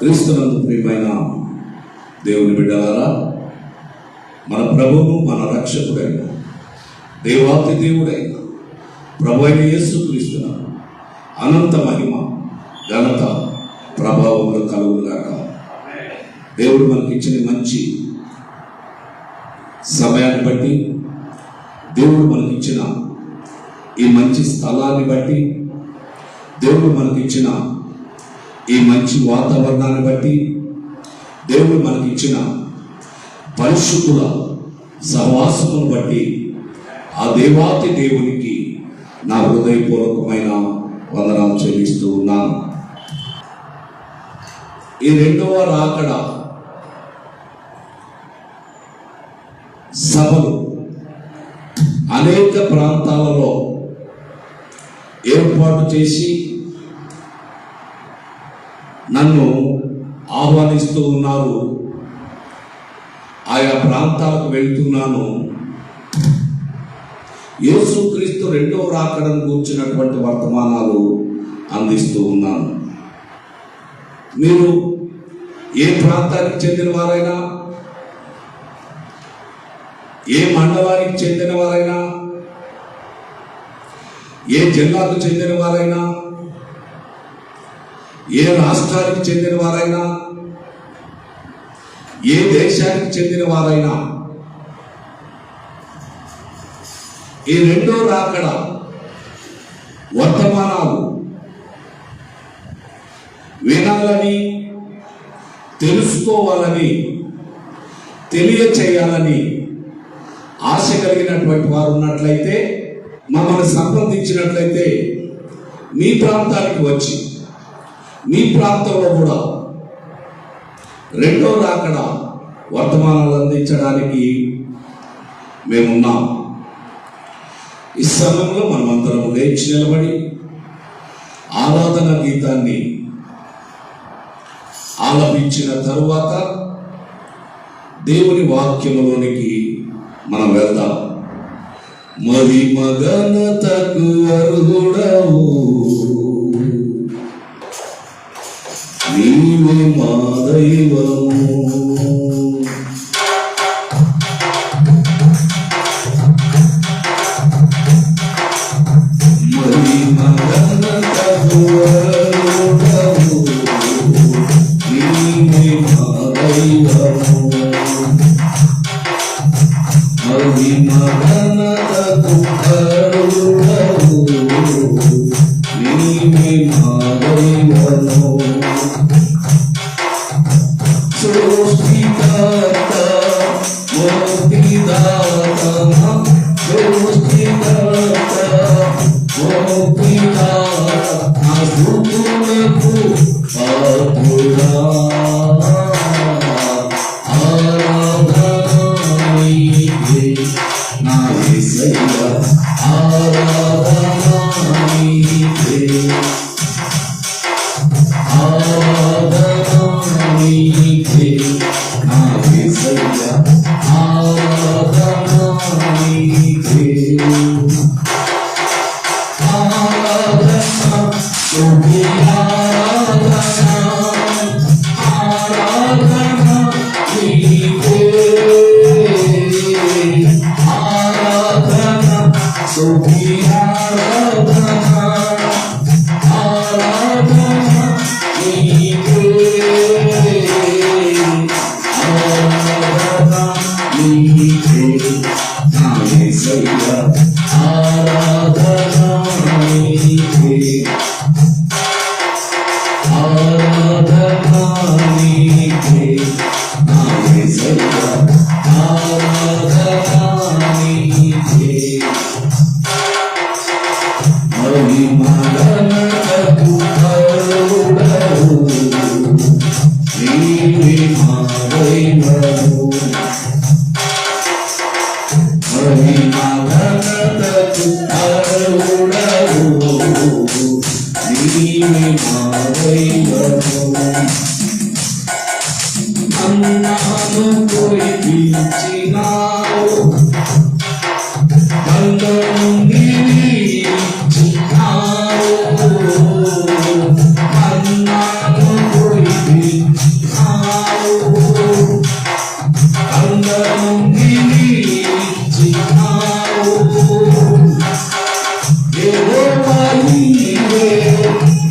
క్రీస్తునందు ప్రియమైన దేవుని బిడ్డలారా మన ప్రభువును మన రక్షకుడైన దేవాతి దేవుడైన ప్రభు అయిన యేసు క్రీస్తున అనంత మహిమ ఘనత ప్రభావములు కలుగుగాక దేవుడు మనకి ఇచ్చిన మంచి సమయాన్ని బట్టి దేవుడు మనకిచ్చిన ఈ మంచి స్థలాన్ని బట్టి దేవుడు మనకి ఇచ్చిన ఈ మంచి వాతావరణాన్ని బట్టి దేవుడు మనకి ఇచ్చిన పరిశుద్ధుల సహవాసమును బట్టి ఆ దేవాతి దేవునికి నా హృదయపూర్వకమైన వందనాలు చెల్లిస్తూ ఉన్నాను. ఈ రెండవ రాకడ సభలు అనేక ప్రాంతాలలో ఏర్పాటు చేసి నన్ను ఆహ్వానిస్తూ ఉన్నారు. ఆయా ప్రాంతాలకు వెళ్తున్నాను. యేసుక్రీస్తు రెండవ రాకడను కూర్చున్నటువంటి వర్తమానాలు అందిస్తూ ఉన్నాను. మీరు ఏ ప్రాంతానికి చెందిన వారైనా ఏ మండలానికి చెందిన వారైనా ఏ జిల్లాకు చెందిన వారైనా ఏ రాష్ట్రానికి చెందిన వారైనా ఏ దేశానికి చెందిన వారైనా ఈ రెండో రాకడ వర్తమానాలు వినాలని తెలుసుకోవాలని తెలియచేయాలని ఆశ కలిగినటువంటి వారు ఉన్నట్లయితే మమ్మల్ని సంప్రదించినట్లయితే మీ ప్రాంతానికి వచ్చి మీ ప్రాంతంలో కూడా. రెండో రాకడ వర్తమానాలు అందించడానికి మేమున్నాం. ఈ సమయంలో మనమంతరం లేచి నిలబడి ఆరాధన గీతాన్ని ఆలపించిన తరువాత దేవుని వాక్యంలోనికి మనం వెళ్దాం. మరి మగనతకు అర్హుడవు మా దైవము మరి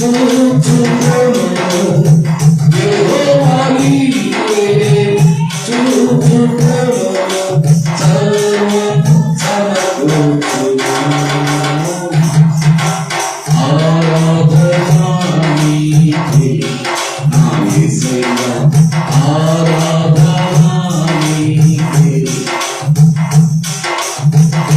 Thank you.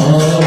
Oh,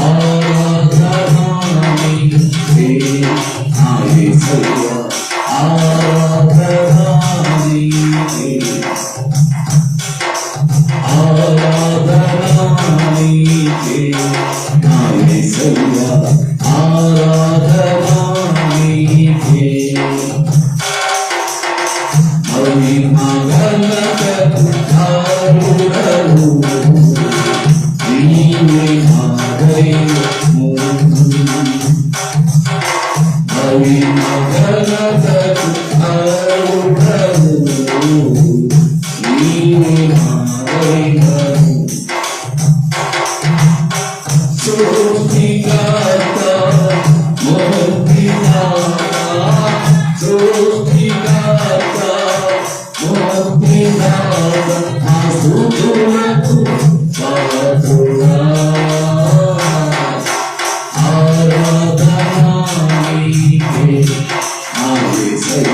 ఆరాధనా 你安慰我。ఆవేశయ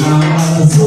నా మనసు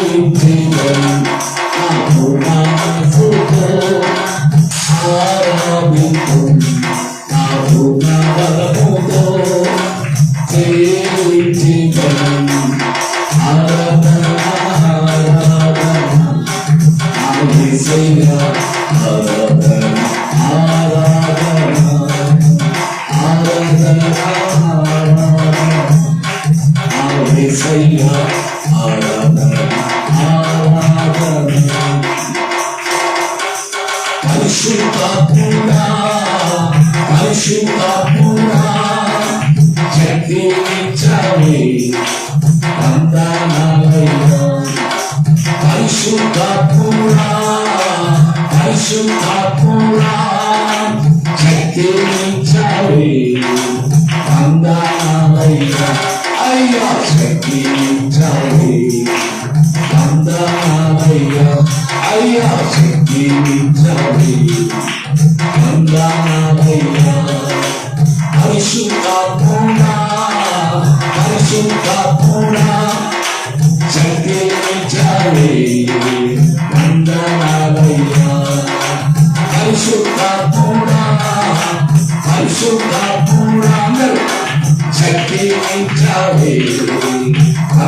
జీవించాలి అయ్యా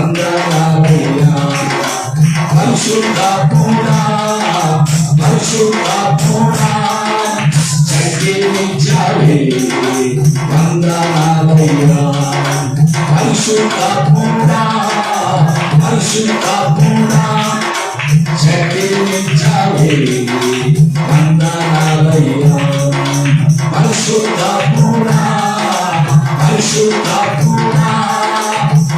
సంద్రనాయ పరిశుద్ధ పూర్ణ పరిశుద్ధ పూర్ణ సంకీర్ణించావే వందనాలయ పరిశుద్ధ పూర్ణ పరిశుద్ధ పూర్ణ సంకీర్ణించావే వందనాలయ పరిశుద్ధ పూర్ణ పరిశుద్ధ పూర్ణ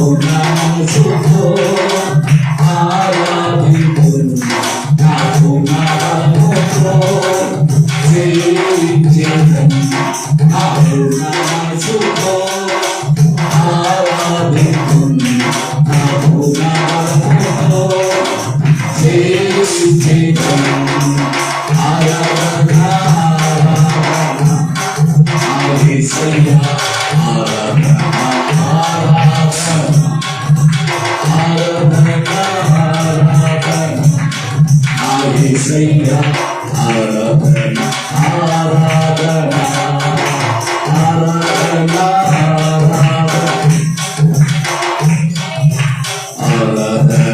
Abu I love that.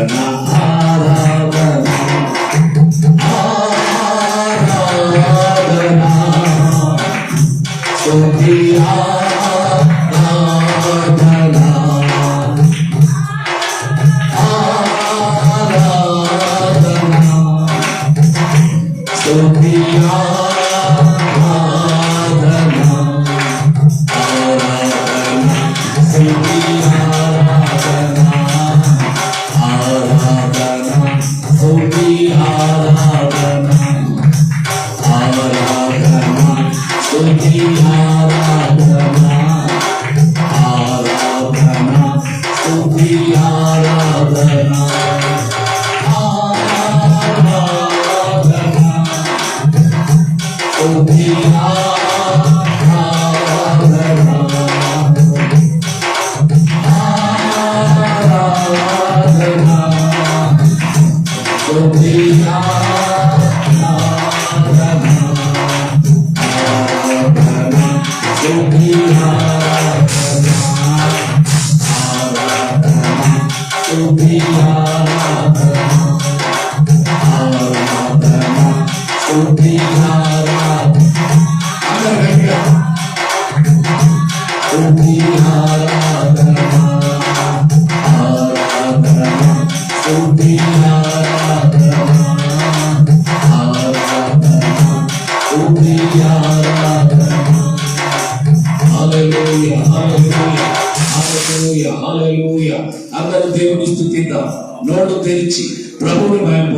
అందరూ దేవుని స్థుతిద్దాం. నోటు తెరిచి ప్రభుని ప్రభువుని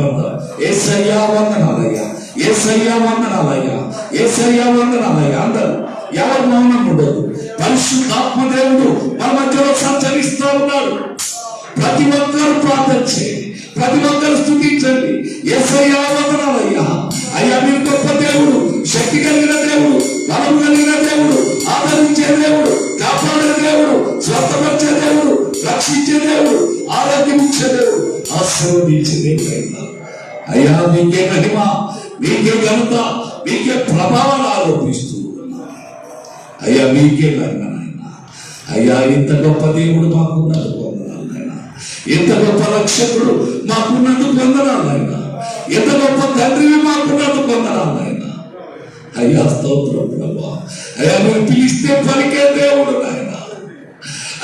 ఏ సయ్యా వందనాలయ్యా. ఏ సయ్యా వందనాలయ్యా. ఏ సయ్యా వందనాలయ్యా. అందరూ ఎవరు మౌనం ఉండదు పరిశుద్ధాత్మ దేవుడు మన మధ్యలో సంచరిస్తూ ఉన్నాడు. ప్రతి ఒక్కరు ప్రార్థన చేయండి. ప్రతి ఒక్కరు స్థుతించండి. యేసయ్యా వందనాలయ్యా. అయ్యా మీరు గొప్ప దేవుడు. శక్తి కలిగిన దేవుడు బలం కలిగిన దేవుడు ఆదరించే దేవుడు కాపాడే దేవుడు స్వస్థపరిచే దేవుడు రక్షించే దేవుడు ఆరోగ్యం ఇచ్చే దేవుడు ఆశీర్వదించే దేవుడు అయ్యా మీకే మహిమ మీకే ఘనత మీకే ప్రభావాలు ఆరోపిస్తూ అయ్యా మీకే మహిమ అయ్యా ఇంత గొప్ప దేవుడు మాకున్నాడు పొందనాలు ఇంత గొప్ప రక్షకుడు మాకున్నందుకు పొందనాలు ఎంత గొప్ప తండ్రివి మాకున్నందుకు పొందనాలు అయ్యా స్తోత్రం ప్రభా. అయ్యా మీరు పిలిస్తే పలికే దేవుడు నాయన.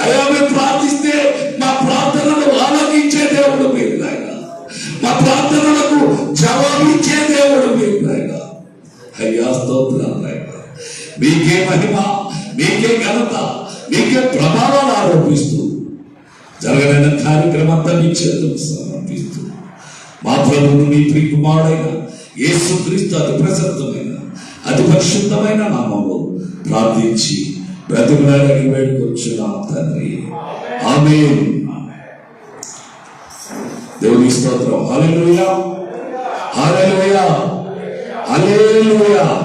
అయ్యా మేము ప్రార్థిస్తే మా ప్రార్థనలు ఆలోచించే దేవుడు మీరు నాయన. మా ప్రార్థనలకు జవాబిచ్చే దేవుడు మీరు నాయన. అయ్యా స్తోత్రం నాయన. మీకే మహిమ మీకే ఘనత మీకే ప్రభావాలు ఆరోపిస్తూ జరగలేని కార్యక్రమం అంతా మీ చేతులకు సమర్పిస్తూ మా ప్రభువును మీ ప్రియ యేసుక్రీస్తు అతి ప్రసిద్ధమైన అతి పరిశుద్ధమైన నామంలో ప్రార్థించి బ్రతిమలాడని వేడుకొచ్చున్నాం తండ్రి. ఆమె దేవుని స్తోత్రం. హల్లెలూయా. హల్లెలూయా. హల్లెలూయా.